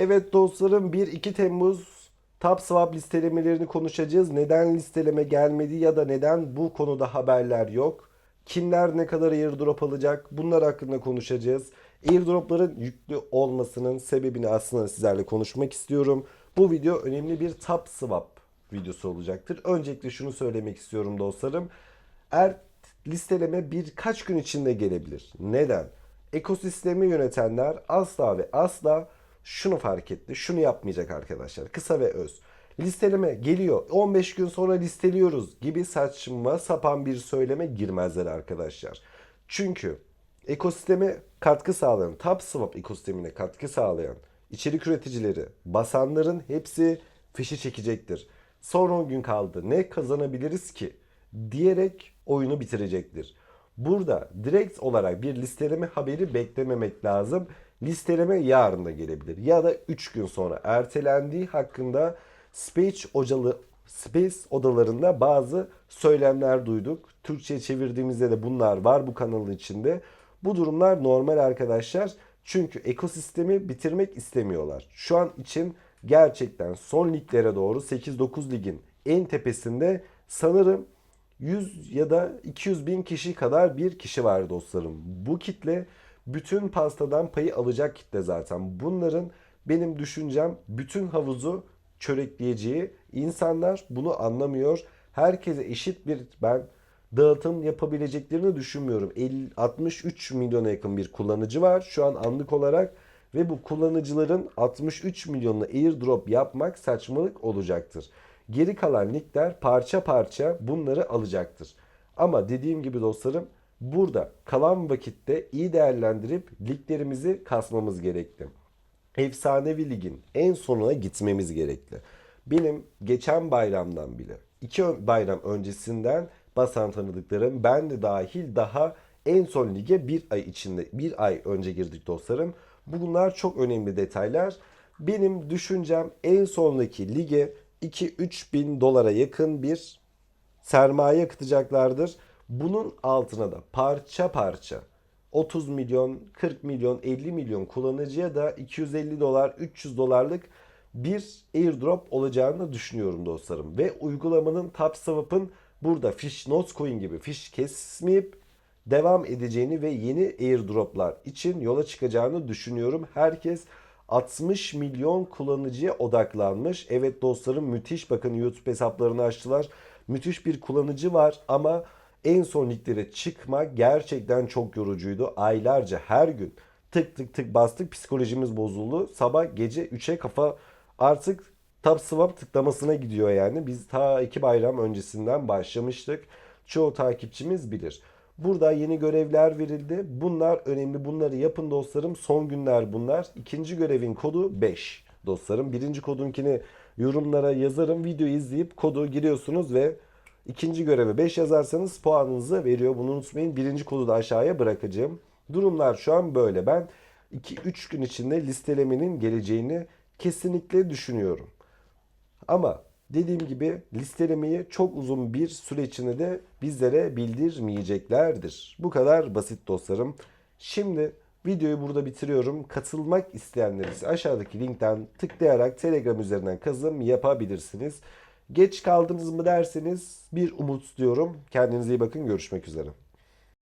Evet dostlarım 1-2 Temmuz Top Swap listelemelerini konuşacağız. Neden listeleme gelmedi ya da neden bu konuda haberler yok? Kimler ne kadar airdrop alacak? Bunlar hakkında konuşacağız. Airdropların yüklü olmasının sebebini aslında sizlerle konuşmak istiyorum. Bu video önemli bir Top Swap videosu olacaktır. Öncelikle şunu söylemek istiyorum dostlarım. Er listeleme birkaç gün içinde gelebilir. Neden? Ekosistemi yönetenler asla ve asla şunu fark etti. Şunu yapmayacak arkadaşlar. Kısa ve öz. Listeleme geliyor. 15 gün sonra listeliyoruz gibi saçma sapan bir söyleme girmezler arkadaşlar. Çünkü ekosisteme katkı sağlayan, TopSwap ekosistemine katkı sağlayan içerik üreticileri, basanların hepsi fişi çekecektir. Son 10 gün kaldı. Ne kazanabiliriz ki? diyerek oyunu bitirecektir. Burada direkt olarak bir listeleme haberi beklememek lazım. Listeleme yarın da gelebilir ya da 3 gün sonra ertelendiği hakkında Space ocalı Space odalarında bazı söylemler duyduk. Türkçe çevirdiğimizde de bunlar var bu kanalın içinde. Bu durumlar normal arkadaşlar. Çünkü ekosistemi bitirmek istemiyorlar. Şu an için gerçekten son liglere doğru 8-9 ligin en tepesinde sanırım 100 ya da 200 bin kişi kadar bir kişi var dostlarım. Bu kitle bütün pastadan payı alacak kitle zaten. Bunların benim düşüncem bütün havuzu çörekleyeceği. İnsanlar bunu anlamıyor. Herkese eşit bir ben dağıtım yapabileceklerini düşünmüyorum. 50, 63 milyona yakın bir kullanıcı var şu an anlık olarak ve bu kullanıcıların 63 milyonuna airdrop yapmak saçmalık olacaktır. Geri kalan ligler parça parça bunları alacaktır. Ama dediğim gibi dostlarım burada kalan vakitte iyi değerlendirip liglerimizi kasmamız gerekli. Efsanevi ligin en sonuna gitmemiz gerekli. Benim geçen bayramdan bile iki bayram öncesinden basan tanıdıklarım ben de dahil daha en son lige bir ay içinde bir ay önce girdik dostlarım. Bunlar çok önemli detaylar. Benim düşüncem en sondaki lige 2-3 bin dolara yakın bir sermaye akıtacaklardır. Bunun altına da parça parça 30 milyon, 40 milyon, 50 milyon kullanıcıya da 250 dolar, 300 dolarlık bir airdrop olacağını düşünüyorum dostlarım. Ve uygulamanın TapSwap'ın burada Fish Notes Coin gibi fiş kesmeyip devam edeceğini ve yeni airdroplar için yola çıkacağını düşünüyorum. Herkes 60 milyon kullanıcıya odaklanmış. Evet dostlarım müthiş bakın YouTube hesaplarını açtılar. Müthiş bir kullanıcı var ama en son liglere çıkma gerçekten çok yorucuydu. Aylarca her gün tık tık tık bastık psikolojimiz bozuldu. Sabah gece 3'e kafa artık Top Swap tıklamasına gidiyor yani. Biz ta iki bayram öncesinden başlamıştık. Çoğu takipçimiz bilir. Burada yeni görevler verildi. Bunlar önemli. Bunları yapın dostlarım. Son günler bunlar. İkinci görevin kodu 5 dostlarım. Birinci kodunkini yorumlara yazarım. Videoyu izleyip kodu giriyorsunuz ve ikinci göreve 5 yazarsanız puanınızı veriyor. Bunu unutmayın. Birinci kodu da aşağıya bırakacağım. Durumlar şu an böyle. Ben 2-3 gün içinde listelemenin geleceğini kesinlikle düşünüyorum. Ama dediğim gibi listelemeyi çok uzun bir süre içinde de bizlere bildirmeyeceklerdir. Bu kadar basit dostlarım. Şimdi videoyu burada bitiriyorum. Katılmak isteyenler ise aşağıdaki linkten tıklayarak Telegram üzerinden kazım yapabilirsiniz. Geç kaldınız mı derseniz bir umut diyorum. Kendinize iyi bakın. Görüşmek üzere.